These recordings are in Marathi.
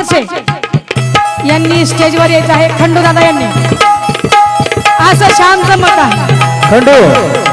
पारसे यांनी स्टेजवर यायचं आहे. खंडू दादा यांनी. असं शांत मत आहे. खंडू.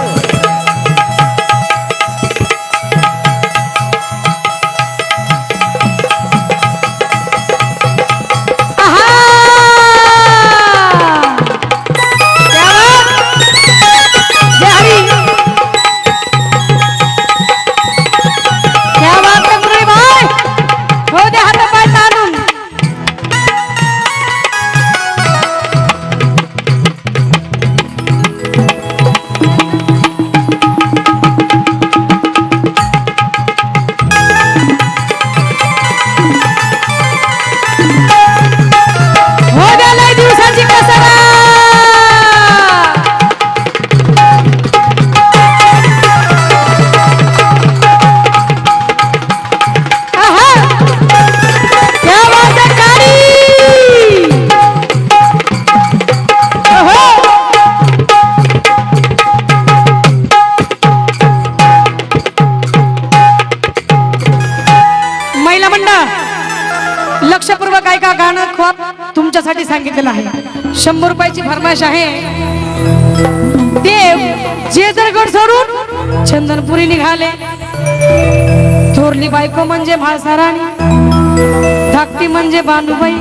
तुमच्यासाठी सांगितलेलं आहे. शंभर रुपयाची फरमाश आहे. देव जेजरगड सोडून चंदनपुरी निघाले. थोरली बायको म्हणजे म्हाळसाराणी. धाकटी म्हणजे बानुबाई.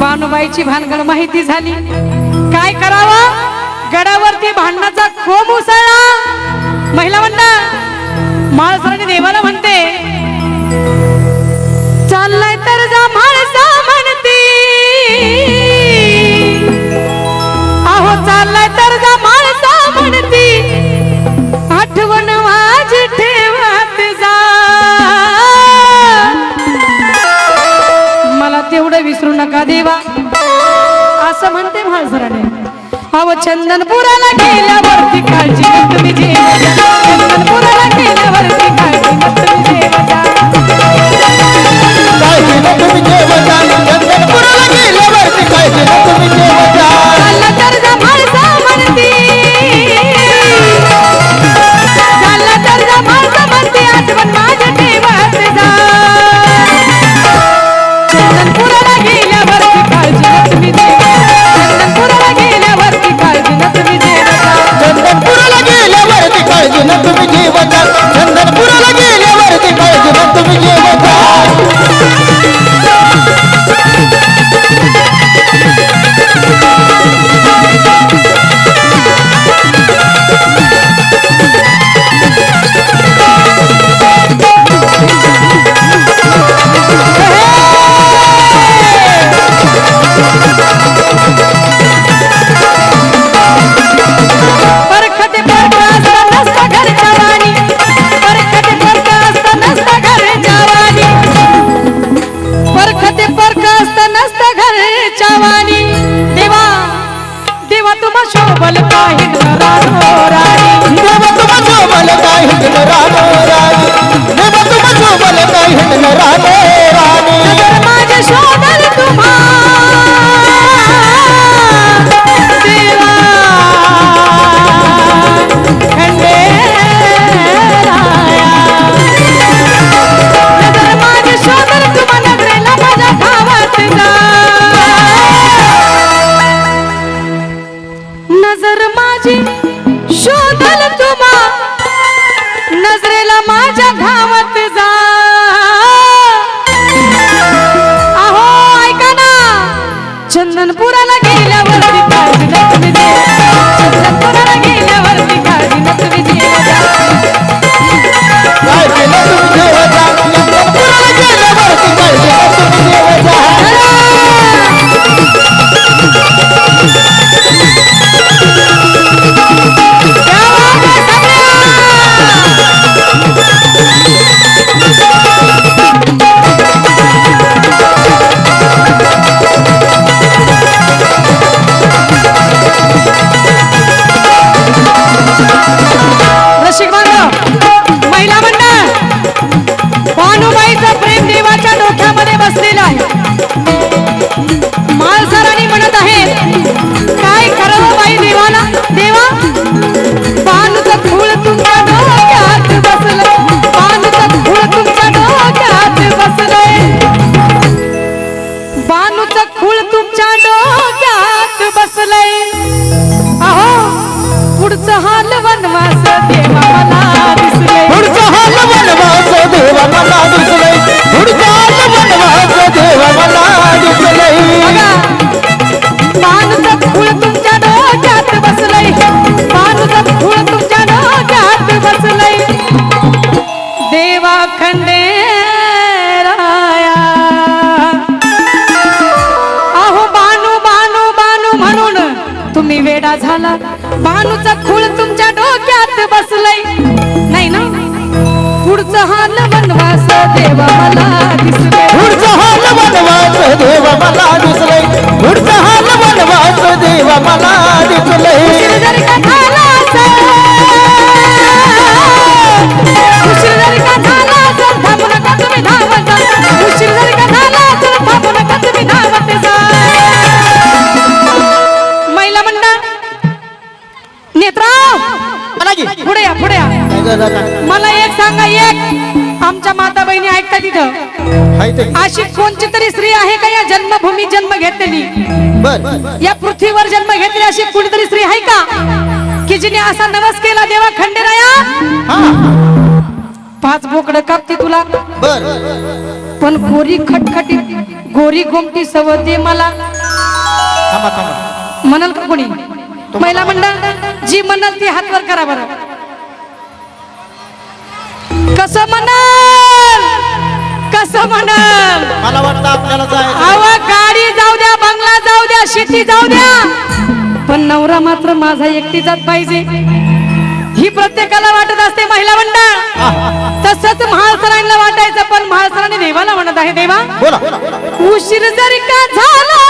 बानुबाईची भानगड माहिती झाली. काय करावं? गडावरती भांडणाचा कोम उसळला. महिला म्हणता म्हाळसाराणी देवाला म्हणते चाललाय तर जा म्हाळसा विसरू देवा. असं म्हणते म्हाळसराने अव चंदनपुराला गेल्यावरती काळजी मग तुम्ही देवा मला दिसले पुढचा हाल वनवास देव मला दिसले पुढचा हाल वनवास देव मला दिसले. महिला मंडळ की. पुढे या पुढे या? मला एक सांगा एक आमच्या माता बहिणी ऐकतात तिथं. अशी कोणची तरी स्त्री आहे का या जन्मभूमी जन्म घेतलेली? या पृथ्वीवर जन्म घेतलेली अशी कुणीतरी स्त्री आहे का? की जिने असा नवस केला देवा खंडेराया? हा. पाच बोकड कापते तुला. बर. पण गोरी खटखटी गोरी गोमटी सवते मला. म्हणाल का कोणी? महिला मंडळ जी म्हणाल ती हातवर करा बरं. कसं म्हणाल? कसं म्हणाल? मला वाटतं आपल्याला गाडी जाऊ द्या बंगला जाऊ द्या शेती जाऊ द्या. पण नवरा मात्र माझा एकटीचाच पाहिजे. ही प्रत्येकाला वाटत असते महिला मंडळ. तसंच महासरांना वाटायचं पण महासराने देवाला म्हणत आहे देवा. बोला. उशीर जर का झाला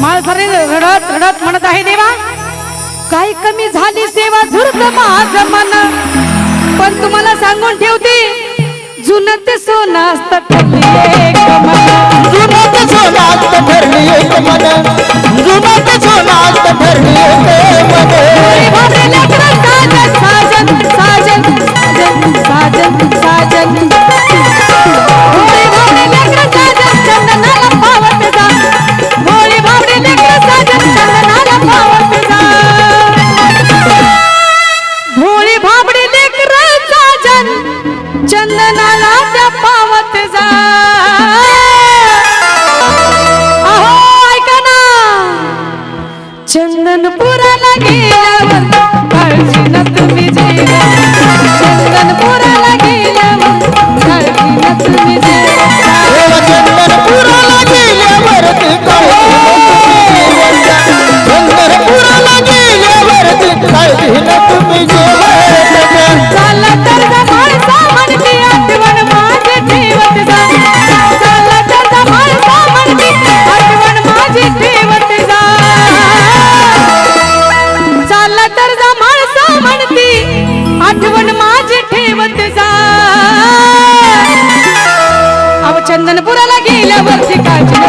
माळसरांनी रडत रडत म्हणत आहे देवा काय कमी झाली सेवा झुरत माझं मन. पण तुम्हाला सांगून ठेवते जुनं ते सोनं असतं ठरली एक मन. जुनात सोनात ठरली एक मन. जुनात सोनात ठरली एक मन. चंदनाला त्या पावत जा. अहो ऐका ना. चंदनपुराला गेल्यावर काळजी न चालला तर जा माणसा म्हणती आठवण माझी ठेवत जा. अव चंदनपुराला गेल्यावरती काळजी